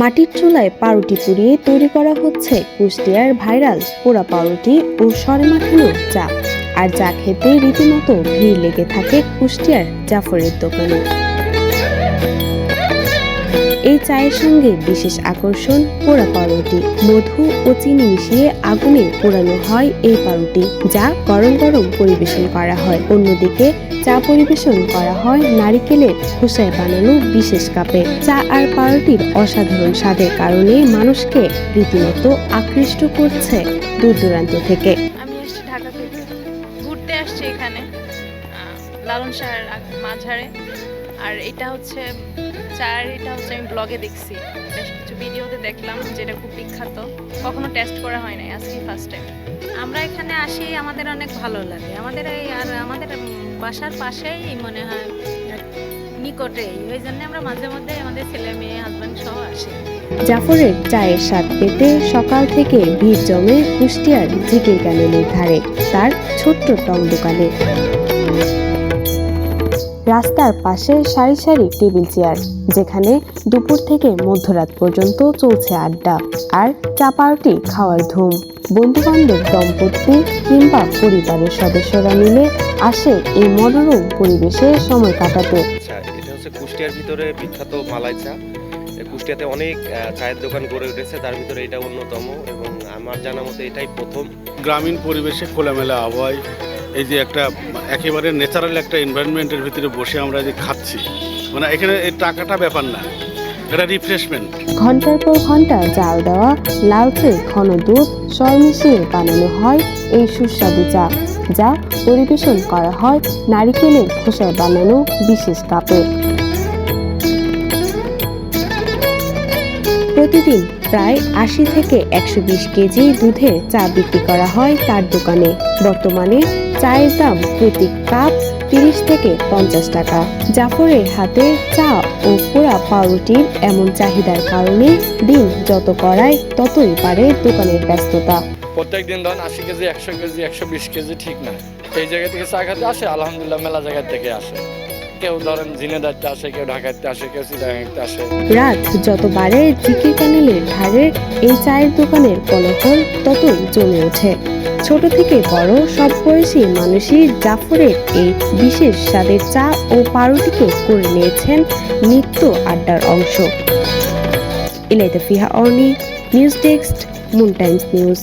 মাটির চুলায় পাউরুটি পুড়িয়ে তৈরি করা হচ্ছে কুষ্টিয়ার ভাইরাল পোড়া পাউরুটি ও সরে মাখানো চা। আর চা খেতে রীতিমতো ভিড় লেগে থাকে কুষ্টিয়ার জাফরের দোকানে। এই চায়ের সঙ্গে বিশেষ আকর্ষণ পোড়া পাউরুটি। মধু ও চিনি মিশিয়ে আগুনে পোড়ানো হয় এই পাউরুটি, যা গরম গরম পরিবেশন করা হয়। অন্যদিকে চা পরিবেশন করা হয় নারিকেলের খোসায় বানানো বিশেষ কাপে। চা আর পাউরুটির অসাধারণ স্বাদের কারণে মানুষকে রীতিমতো আকৃষ্ট করছে দূর দূরান্ত থেকে। আমি ঢাকা থেকে। ঘুরতে আসছি এখানে লালন শাহের মাঝারে। আর এটা হচ্ছে চায়ের এটা হচ্ছে আমি ব্লগে দেখছি। বেশ কিছু ভিডিওতে দেখলাম যেটা খুব বিখ্যাত। কখনো টেস্ট করা হয় নাই আজকে ফার্স্ট টাইম আমরা এখানে আসি আমাদের অনেক ভালো লাগে। আমাদের এই আর আমাদের বাসার পাশেই মনে হয় নিকটেই ওই জন্য আমরা মাঝে মধ্যে আমাদের ছেলে মেয়ে হাজব্যান্ড সহ আসি। জাফরের চায়ের স্বাদ পেতে সকাল থেকে ভিড় জমে কুষ্টিয়ার জিকির ক্যানেলের ধারে তার ছোট্ট টং দোকানে। রাস্তার পাশে সারি সারি টেবিল চেয়ার যেখানে দুপুর থেকে মধ্যরাত পর্যন্ত চলছে আড্ডা আর চা পাউরুটি খাওয়ার ধুম। বন্ধুবান্ধব দম্পতি কিংবা পরিবারের সদস্যরা মিলে আসে এই মনোরম পরিবেশে সময় কাটাতে। আচ্ছা এটা হচ্ছে কুষ্টিয়ার ভিতরে বিখ্যাত মালাই চা। কুষ্টিয়াতে অনেক চায়ের দোকান গড়ে উঠেছে তার ভিতরে এটা অন্যতম এবং আমার জানা মতে এটাই প্রথম। গ্রামীণ পরিবেশে খোলামেলা আবহাওয়ায় এই যে একটা একেবারে ন্যাচারাল একটা এনভায়রনমেন্টের ভিতরে বসে আমরা যে খাচ্ছি মানে এখানে এই টাকাটা ব্যাপার না, এটা রিফ্রেশমেন্ট ঘণ্টার পর ঘণ্টা জাল দেওয়া, লালচে ঘন দুধ সর মিশিয়ে বানানো হয় এই সুস্বাদু চা, যা পরিবেশন করা হয় নারিকেলের খোসায় বানানো বিশেষ কাপে। প্রতিদিন প্রায় আশি থেকে একশো বিশ কেজি দুধের চা বিক্রি করা হয় তার দোকানে। বর্তমানে চায়ের দাম প্রতি কাপ তিরিশ থেকে পঞ্চাশ টাকা। জাফরের হাতে চা ও পোড়া পাউরুটির এমন চাহিদার কারণে দিন যত করায় ততই পারে দোকানের ব্যস্ততা। প্রত্যেক দিন ধরেন আশি কেজি, একশো কেজি, একশো বিশ কেজি ঠিক না এই জায়গা থেকে চা খাতে আসে, আলহামদুলিল্লাহ মেলা জায়গা থেকে আসে। কেউ ধরেন আসে, কেউ ঢাকাতে আসে, কেউ আসে। রাত ক্যানেলের ধারে এই চায়ের দোকানের কোলাহল ততই জমে ওঠে। ছোট থেকে বড় সব বয়সী মানুষই জাফরের এই বিশেষ স্বাদের চা ও পাউরুটিকে করে নিয়েছেন নিত্য আড্ডার অংশ। Elaita Fiha Orni, news desk Moon Times news.